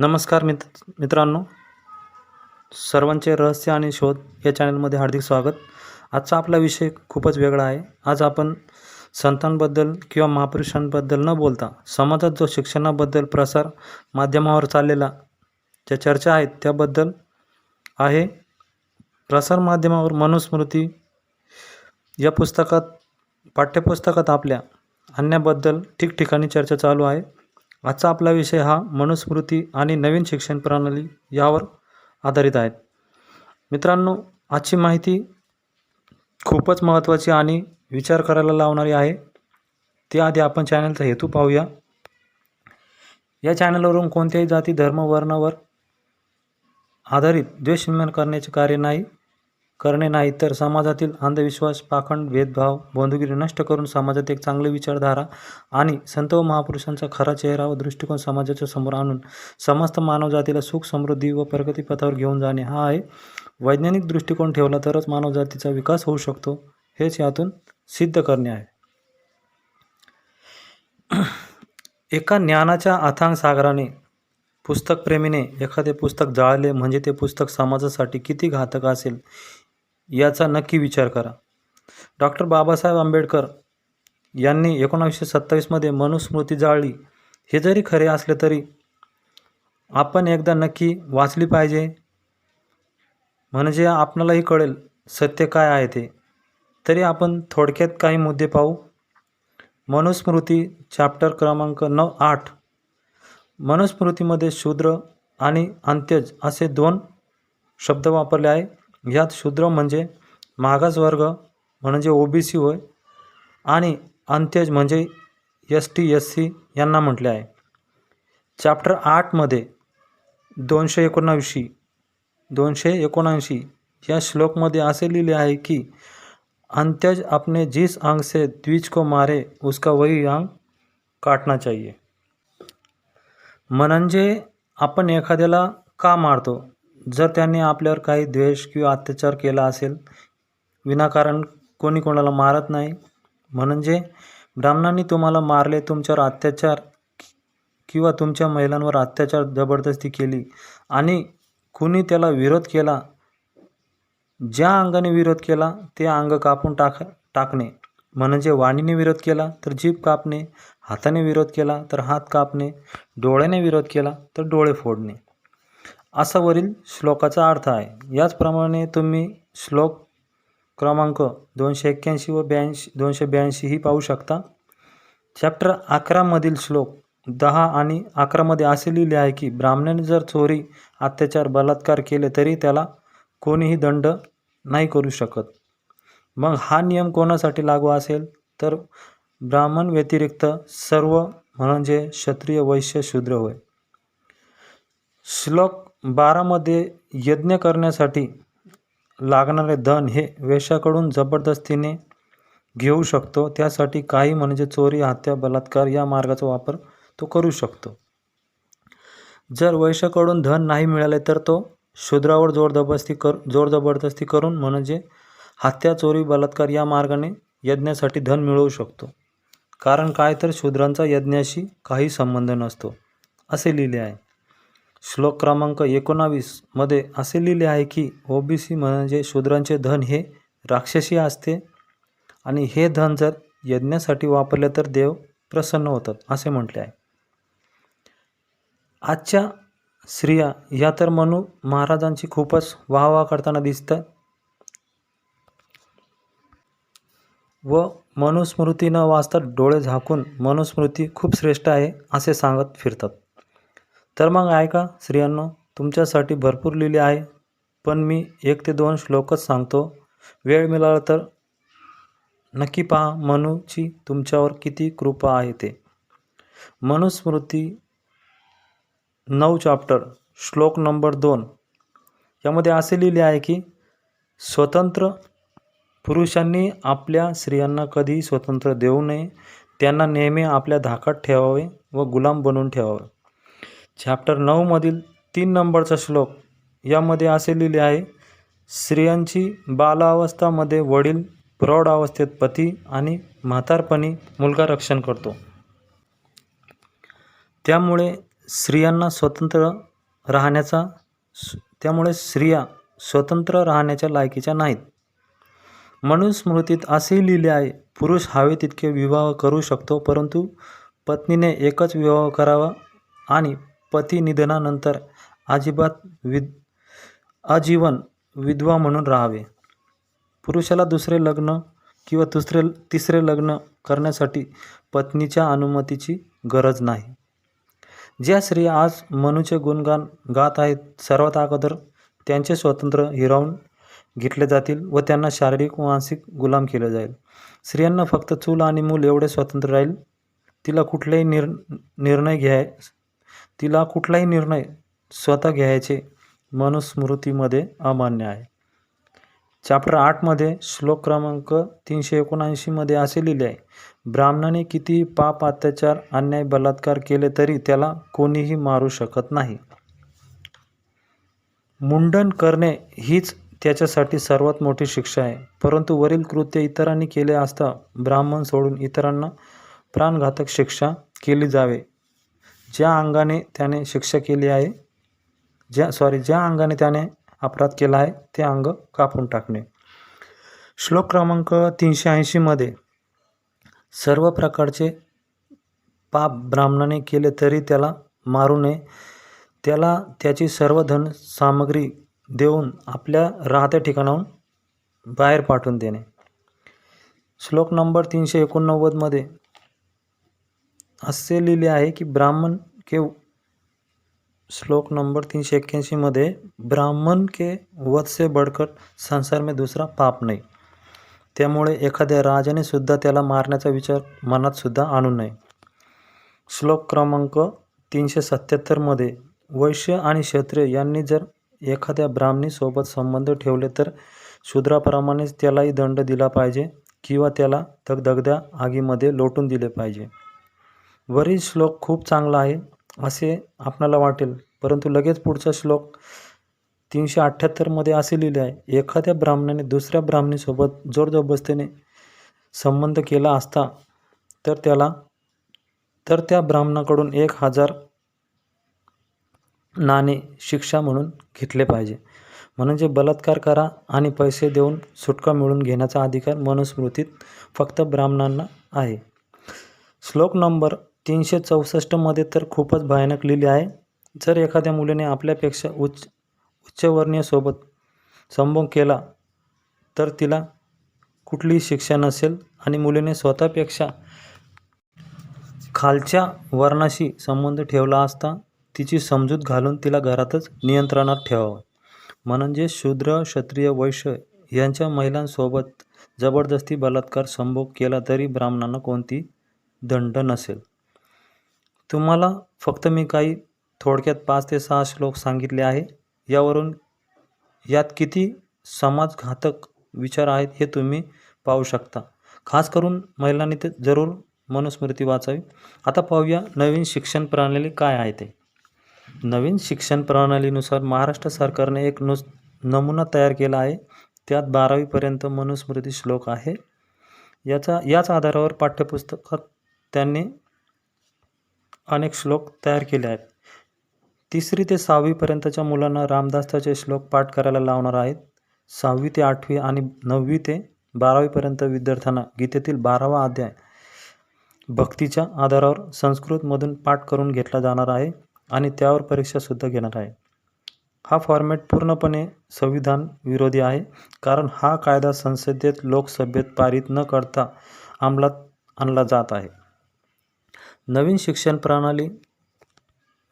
नमस्कार मित्र मित्रांनो. सर्वांचे रहस्य आणि शोध या चॅनलमध्ये हार्दिक स्वागत. आजचा आपला विषय खूपच वेगळा आहे. आज आपण संतांबद्दल किंवा महापुरुषांबद्दल न बोलता समाजात जो शिक्षणाबद्दल प्रसार माध्यमावर चाललेला ज्या चर्चा आहेत त्याबद्दल आहे. प्रसार माध्यमावर मनुस्मृती या पुस्तकात पाठ्यपुस्तकात आपल्या आणण्याबद्दल ठिकठिकाणी चर्चा चालू आहे. आजचा आपला विषय हा मनुस्मृती आणि नवीन शिक्षण प्रणाली यावर आधारित आहेत मित्रांनो आजची माहिती खूपच महत्त्वाची आणि विचार करायला लावणारी आहे. त्याआधी आपण चॅनलचा हेतू पाहूया. या चॅनलवरून कोणत्याही जाती धर्म वर्णावर आधारित द्वेष निर्माण करण्याचे कार्य नाही करणे नाही तर समाजातील अंधविश्वास पाखंड भेदभाव बंधुगिरी नष्ट करून समाजात एक चांगली विचारधारा आणि संत व महापुरुषांचा खरा चेहरा व दृष्टिकोन समाजाच्या समोर आणून समस्त मानवजातीला सुख समृद्धी व प्रगतीपथावर घेऊन जाणे हा आहे. वैज्ञानिक दृष्टिकोन ठेवला तरच मानवजातीचा विकास होऊ शकतो हेच यातून सिद्ध करणे आहे. एका ज्ञानाच्या अथांग सागराने पुस्तकप्रेमीने एखादे पुस्तक जाळले म्हणजे ते पुस्तक समाजासाठी किती घातक असेल याचा नक्की विचार करा. डॉक्टर बाबासाहेब आंबेडकर यांनी एकोणावीसशे सत्तावीसमध्ये मनुस्मृती जाळली. हे जरी खरे असले तरी आपण एकदा नक्की वाचली पाहिजे. म्हणजे आपणालाही कळेल सत्य काय आहे ते. तरी आपण थोडक्यात काही मुद्दे पाहू. मनुस्मृती चॅप्टर क्रमांक नऊ आठ. मनुस्मृतीमध्ये शूद्र आणि अंत्यज असे दोन शब्द वापरले आहे. यात शूद्र म्हणजे मागास वर्ग म्हणजे ओ बी सी होय आणि अंत्यज म्हणजे एस टी एस सी यांना म्हटले आहे. चॅप्टर आठमध्ये दोनशे एकोणऐंशी दोनशे एकोणऐंशी या श्लोकमध्ये असे लिहिले आहे की अंत्यज अपने जिस अंग से द्विज को मारे उसका वही अंग काटना चाहिए. म्हणजे आपण एखाद्याला का मारतो? जर त्यांनी आपल्यावर काही द्वेष किंवा अत्याचार केला असेल विनाकारण कोणी कोणाला मारत नाही. म्हणजे ब्राह्मणांनी तुम्हाला मारले तुमच्यावर अत्याचार किंवा तुमच्या महिलांवर अत्याचार जबरदस्ती केली आणि कुणी त्याला विरोध केला ज्या अंगाने विरोध केला ते अंग कापून टाक टाकणे. म्हणजे वाणीने विरोध केला तर जीभ कापणे. हाताने विरोध केला तर हात कापणे. डोळ्याने विरोध केला तर डोळे फोडणे. असा वरील श्लोकाचा अर्थ आहे. याचप्रमाणे तुम्ही श्लोक क्रमांक दोनशे एक्क्याऐंशी व ब्याऐंशी दोनशे ब्याऐंशीही पाहू शकता. चॅप्टर अकरामधील श्लोक दहा आणि अकरामध्ये असे लिहिले आहे की ब्राह्मणाने जर चोरी अत्याचार बलात्कार केले तरी त्याला कोणीही दंड नाही करू शकत. मग हा नियम कोणासाठी लागू असेल? तर ब्राह्मण व्यतिरिक्त सर्व म्हणजे क्षत्रिय वैश्य शूद्र होय. श्लोक बारामध्ये यज्ञ करण्यासाठी लागणारे धन हे वेश्याकडून जबरदस्तीने घेऊ शकतो. त्यासाठी काही म्हणजे चोरी हत्या बलात्कार या मार्गाचा वापर तो करू शकतो. जर वैश्याकडून धन नाही मिळाले तर तो शूद्रावर जोरजबरदस्ती कर जोर जबरदस्ती करून म्हणजे हत्या चोरी बलात्कार या मार्गाने यज्ञासाठी धन मिळवू शकतो. कारण काय तर शूद्रांचा यज्ञाशी काही संबंध नसतो असे लिहिले आहे. श्लोक क्रमांक एकोणावीसमध्ये असे लिहिले आहे की ओबीसी म्हणजे शूद्रांचे धन हे राक्षसी असते आणि हे धन जर यज्ञासाठी वापरले तर देव प्रसन्न होतात असे म्हटले आहे. आजच्या स्त्रिया या तर मनू महाराजांची खूपच वाहवा करताना दिसतात व मनुस्मृती न वाचता डोळे झाकून मनुस्मृती खूप श्रेष्ठ आहे असे सांगत फिरतात. तर मग ऐका स्त्रियांनो तुमच्यासाठी भरपूर लिहिले आहे पण मी एक ते दोन श्लोकच सांगतो. वेळ मिळाला तर नक्की पहा मनूची तुमच्यावर किती कृपा आहे ते. मनुस्मृती नऊ चॅप्टर श्लोक नंबर दोन. यामध्ये असे लिहिले आहे की स्वतंत्र पुरुषांनी आपल्या स्त्रियांना कधीही स्वतंत्र देऊ नये त्यांना नेहमी आपल्या धाकात ठेवावे व गुलाम बनवून ठेवावे. चॅप्टर नऊमधील तीन नंबरचा श्लोक यामध्ये असे लिहिले आहे स्त्रियांची बालावस्थामध्ये वडील प्रौढ अवस्थेत पती आणि म्हातारपणी मुलगा रक्षण करतो. त्यामुळे स्त्रियांना स्वतंत्र राहण्याचा त्यामुळे स्त्रिया स्वतंत्र राहण्याच्या लायकीच्या नाहीत. म्हणून स्मृतीत असेही लिहिले आहे पुरुष हवे तितके विवाह करू शकतो परंतु पत्नीने एकच विवाह करावा आणि पती निधनानंतर अजिबात विद आजीवन विधवा म्हणून राहावे. पुरुषाला दुसरे लग्न किंवा दुसरे तिसरे लग्न करण्यासाठी पत्नीच्या अनुमतीची गरज नाही. ज्या स्त्रिया आज मनूचे गुणगान गात आहेत सर्वात अगोदर त्यांचे स्वातंत्र्य हिरावून घेतले जातील व त्यांना शारीरिक व मानसिक गुलाम केले जाईल. स्त्रियांना फक्त चूल आणि मूल एवढे स्वातंत्र्य राहील तिला कुठलाही निर निर्णय घ्याय तिला कुठलाही निर्णय स्वतः घ्यायचे मनुस्मृतीमध्ये अमान्य आहे. चॅप्टर आठमध्ये श्लोक क्रमांक तीनशे एकोणऐंशीमध्ये असे लिहिले आहे ब्राह्मणाने किती पाप अत्याचार अन्याय बलात्कार केले तरी त्याला कोणीही मारू शकत नाही. मुंडन करणे हीच त्याच्यासाठी सर्वात मोठी शिक्षा आहे. परंतु वरील कृत्य इतरांनी केले असता ब्राह्मण सोडून इतरांना प्राणघातक शिक्षा केली जावे. ज्या अंगाने त्याने शिक्षा केली आहे ज्या सॉरी ज्या अंगाने त्याने अपराध केला आहे ते अंग कापून टाकणे. श्लोक क्रमांक तीनशे ऐंशीमध्ये सर्व प्रकारचे पाप ब्राह्मणाने केले तरी त्याला मारू नये. त्याला त्याची सर्व धन सामग्री देऊन आपल्या राहत्या ठिकाणाहून बाहेर पाठवून देणे. श्लोक नंबर तीनशे एकोणनव्वदमध्ये असे लिहिले आहे की ब्राह्मण के श्लोक नंबर तीनशे एक्क्याऐंशीमध्ये ब्राह्मण के वध से बढ़कर संसार में दुसरा पाप नाही. त्यामुळे एखाद्या राजाने सुद्धा त्याला मारण्याचा विचार मनात सुद्धा आणू नये. श्लोक क्रमांक तीनशे सत्याहत्तरमध्ये वैश्य आणि क्षत्रिय यांनी जर एखाद्या ब्राह्मणीसोबत संबंध ठेवले तर शूद्राप्रमाणेच त्यालाही दंड दिला पाहिजे किंवा त्याला दगदगद्या आगीमध्ये लोटून दिले पाहिजे. वरील श्लोक खूप चांगला आहे असे आपणाला वाटेल. परंतु लगेच पुढचा श्लोक तीनशे अठ्ठ्याहत्तरमध्ये असे लिहिले आहे एखाद्या ब्राह्मणाने दुसऱ्या ब्राह्मणीसोबत जोरजबरदस्तीने संबंध केला असता तर त्याला तर त्या ब्राह्मणाकडून एक हजार नाणे शिक्षा म्हणून घेतले पाहिजे. म्हणजे बलात्कार करा आणि पैसे देऊन सुटका मिळवून घेण्याचा अधिकार मनुस्मृतीत फक्त ब्राह्मणांना आहे. श्लोक नंबर तीनशे चौसष्टमध्ये तर खूपच भयानक लिहिली आहे. जर एखाद्या मुलीने आपल्यापेक्षा उच्च उच्चवर्णीयसोबत संभोग केला तर तिला कुठलीही शिक्षा नसेल आणि मुलीने स्वतःपेक्षा खालच्या वर्णाशी संबंध ठेवला असता तिची समजूत घालून तिला घरातच नियंत्रणात ठेवावं. म्हणजे शूद्र क्षत्रिय वैश्य यांच्या महिलांसोबत जबरदस्ती बलात्कार संभोग केला तरी ब्राह्मणांना कोणती दंड नसेल. तुम्हाला फक्त मी काही थोडक्यात पाच ते सहा श्लोक सांगितले आहे. यावरून यात किती समाजघातक विचार आहेत हे तुम्ही पाहू शकता. खास करून महिलांनी ते जरूर मनुस्मृती वाचावी. आता पाहूया नवीन शिक्षण प्रणाली काय आहे ते. नवीन शिक्षण प्रणालीनुसार महाराष्ट्र सरकारने एक नुस नमुना तयार केला आहे. त्यात बारावीपर्यंत मनुस्मृती श्लोक आहे. याचा याच आधारावर पाठ्यपुस्तकात त्यांनी अनेक श्लोक तयार केले आहेत. तिसरी ते सहावीपर्यंतच्या मुलांना रामदासाचे श्लोक पाठ करायला लावणार आहेत. सहावी ते आठवी आणि नववी ते बारावीपर्यंत विद्यार्थ्यांना गीतेतील बारावा अध्याय भक्तीच्या आधारावर संस्कृतमधून पाठ करून घेतला जाणार आहे आणि त्यावर परीक्षासुद्धा घेणार आहे. हा फॉर्मॅट पूर्णपणे संविधान विरोधी आहे. कारण हा कायदा संसदेत लोकसभेत पारित न करता अंमलात आणला जात आहे. नवीन शिक्षण प्रणाली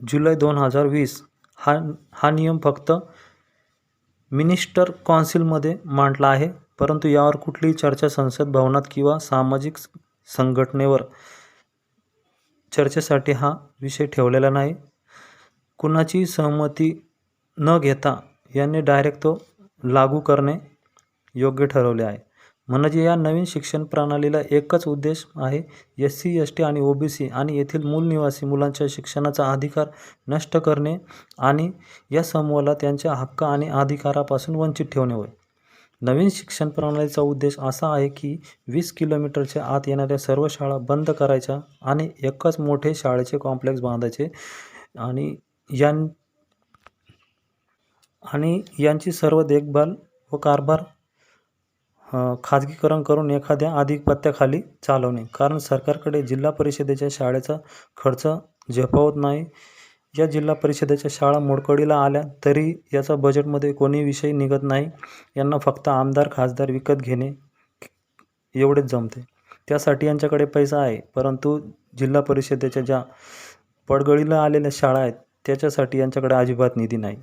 जुलै दोन हजार वीस. हा हा नियम फक्त मिनिस्टर कौन्सिलमध्ये मांडला आहे परंतु यावर कुठलीही चर्चा संसद भवनात किंवा सामाजिक संघटनेवर चर्चेसाठी हा विषय ठेवलेला नाही. कुणाची सहमती न घेता यांनी डायरेक्ट तो लागू करणे योग्य ठरवले आहे. म्हणजे या नवीन शिक्षण प्रणालीला एकच उद्देश आहे एस सी एस टी आणि ओ बी सी आणि येथील मूल निवासी मुलांच्या शिक्षणाचा अधिकार नष्ट करणे आणि या समूहाला त्यांच्या हक्क आणि अधिकारापासून वंचित ठेवणे होय. नवीन शिक्षण प्रणालीचा उद्देश असा आहे की वीस किलोमीटरच्या आत येणाऱ्या सर्व शाळा बंद करायच्या आणि एकच मोठे शाळेचे कॉम्प्लेक्स बांधायचे आणि यां आणि यांची सर्व देखभाल व कारभार खाजगीकरण करून एखाद्या आधिपत्याखाली चालवणे. कारण सरकारकडे जिल्हा परिषदेच्या शाळेचा खर्च झेपावत नाही. या जिल्हा परिषदेच्या शाळा मोडकळीला आल्या तरी याचा बजेटमध्ये कोणी विषय निघत नाही. यांना फक्त आमदार खासदार विकत घेणे एवढेच जमते. त्यासाठी यांच्याकडे पैसा आहे. परंतु जिल्हा परिषदेच्या ज्या पडगळीला आलेल्या शाळा आहेत त्याच्यासाठी यांच्याकडे अजिबात निधी नाही.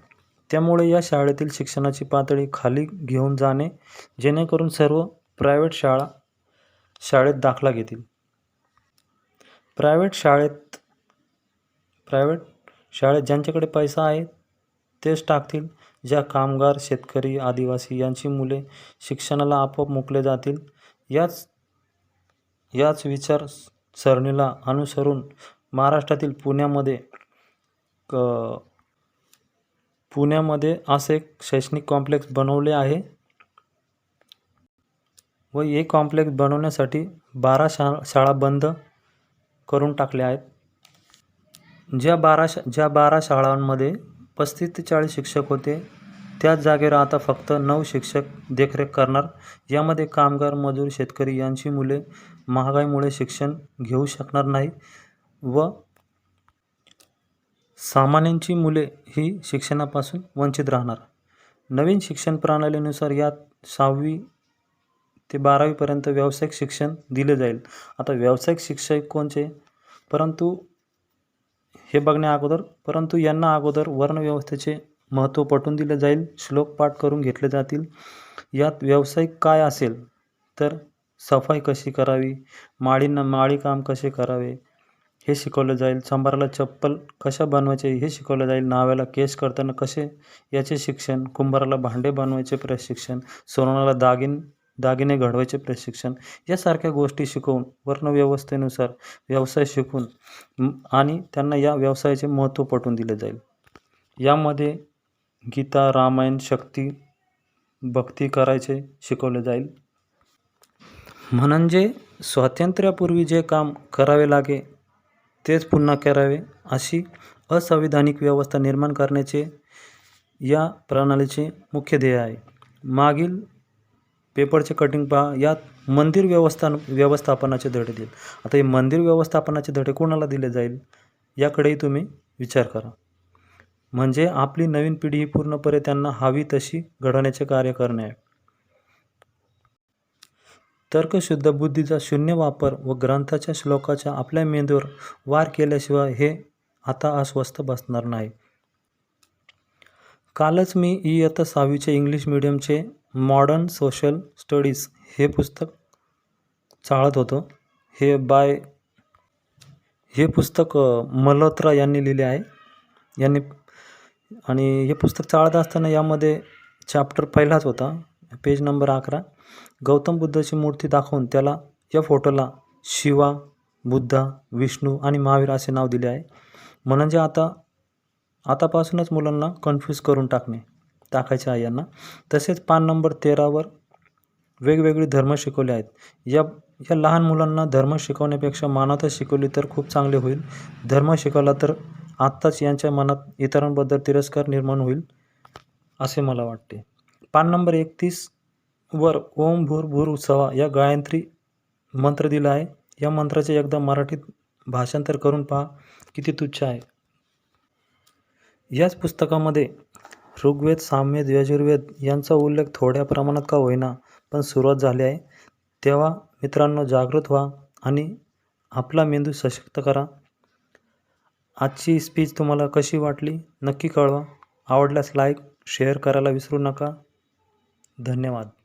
त्यामुळे या शाळेतील शिक्षणाची पातळी खाली घेऊन जाणे जेणेकरून सर्व प्रायव्हेट शाळा शाळेत दाखला घेतील. प्रायव्हेट शाळेत प्रायव्हेट शाळेत ज्यांच्याकडे पैसा आहे तेच टाकतील. ज्या कामगार शेतकरी आदिवासी यांची मुले शिक्षणाला आपोआप मोकले जातील याच याच विचार सरणीला अनुसरून महाराष्ट्रातील पुण्यामध्ये क पुण्यामध्ये असे एक शैक्षणिक कॉम्प्लेक्स बनवले आहे. व हे कॉम्प्लेक्स बनवण्यासाठी बारा शा शाळा बंद करून टाकल्या आहेत. ज्या बारा शा ज्या बारा शाळांमध्ये पस्तीस ते चाळीस शिक्षक होते त्याच जागेवर आता फक्त नऊ शिक्षक देखरेख करणार. यामध्ये कामगार मजूर शेतकरी यांची मुले महागाईमुळे शिक्षण घेऊ शकणार नाही. व सामान्यांची मुले ही शिक्षणापासून वंचित राहणार. नवीन शिक्षण प्रणालीनुसार यात सहावी ते बारावीपर्यंत व्यावसायिक शिक्षण दिले जाईल. आता व्यावसायिक शिक्षक कोणचे? परंतु हे बघण्या अगोदर परंतु यांना अगोदर वर्णव्यवस्थेचे महत्त्व पटवून दिले जाईल श्लोक पाठ करून घेतले जातील. यात व्यावसायिक काय असेल? तर सफाई कशी करावी? माळींना माळी काम कसे करावे? हे शिकवलं जाईल. सांबाराला चप्पल कशा बनवायचे हे शिकवलं जाईल. नाव्याला केस करताना कसे याचे शिक्षण. कुंभाराला भांडे बनवायचे प्रशिक्षण. सोनाला दागिन दागिने घडवायचे प्रशिक्षण. यासारख्या गोष्टी शिकवून वर्णव्यवस्थेनुसार व्यवसाय शिकून आणि त्यांना या व्यवसायाचे महत्त्व पटवून दिले जाईल. यामध्ये गीता रामायण शक्ती भक्ती करायचे शिकवले जाईल. म्हणजे स्वातंत्र्यापूर्वी जे काम करावे लागे तेच पुन्हा करावे अशी असंविधानिक व्यवस्था निर्माण करण्याचे या प्रणालीचे मुख्य ध्येय आहे. मागील पेपरचे कटिंग पहा. यात मंदिर व्यवस्था व्यवस्थापनाचे धडे देईल आता हे मंदिर व्यवस्थापनाचे धडे कोणाला दिले जाईल याकडेही तुम्ही विचार करा. म्हणजे आपली नवीन पिढी ही पूर्णपणे त्यांना हवी तशी घडवण्याचे कार्य करणे आहे. तर्कशुद्ध बुद्धीचा शून्य वापर व ग्रंथाच्या श्लोकाच्या आपल्या मेंदूवर वार केल्याशिवाय हे आता अस्वस्थ बसणार नाही. कालच मी इयत्ता सहावीचे इंग्लिश मिडियमचे मॉडर्न सोशल स्टडीज हे पुस्तक चाळत होतो. हे बाय हे पुस्तक मल्होत्रा यांनी लिहिले आहे. यांनी आणि हे पुस्तक चाळत असताना यामध्ये चॅप्टर पहिलाच होता. पेज नंबर अकरा. गौतम बुद्धाची मूर्ती दाखवून त्याला या फोटोला शिवा बुद्धा विष्णू आणि महावीर असे नाव दिले आहे. म्हणजे आता आतापासूनच मुलांना कन्फ्यूज करून टाकणे टाकायचे आहे यांना. तसेच पान नंबर तेरावर वेगवेगळे धर्म शिकवले आहेत. या या लहान मुलांना धर्म शिकवण्यापेक्षा मानवता शिकवली तर खूप चांगले होईल. धर्म शिकवला तर आत्ताच यांच्या मनात इतरांबद्दल तिरस्कार निर्माण होईल असे मला वाटते. पान नंबर एकतीस वर ओम भूर भूर उत्सवा या गायत्री मंत्र दिला आहे. या मंत्राचे एकदा मराठीत भाषांतर करून पहा. किती तुच्छ आहे. याच पुस्तकामध्ये ऋग्वेद सामवेद यजुर्वेद यांचा उल्लेख थोड्या प्रमाणात का होईना पण सुरुवात झाली आहे. तेव्हा मित्रांनो जागृत व्हा आणि आपला मेंदू सशक्त करा. आजची स्पीच तुम्हाला कशी वाटली नक्की कळवा. आवडल्यास लाईक शेअर करायला विसरू नका. धन्यवाद.